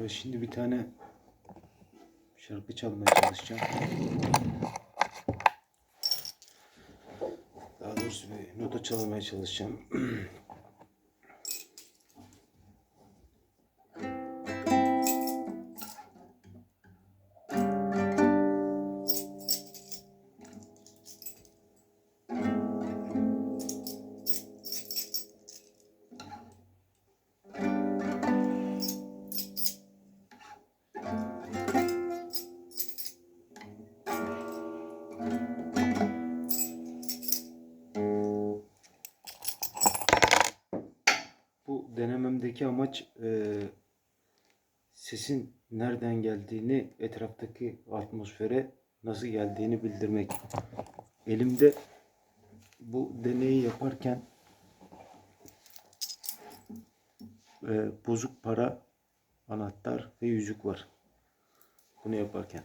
Evet, şimdi bir tane şarkı çalmaya çalışacağım. Daha doğrusu bir nota çalmaya çalışacağım. Bu denememdeki amaç e, sesin nereden geldiğini, etraftaki atmosfere nasıl geldiğini bildirmek. Elimde bu deneyi yaparken e, bozuk para, anahtar ve yüzük var. Bunu yaparken.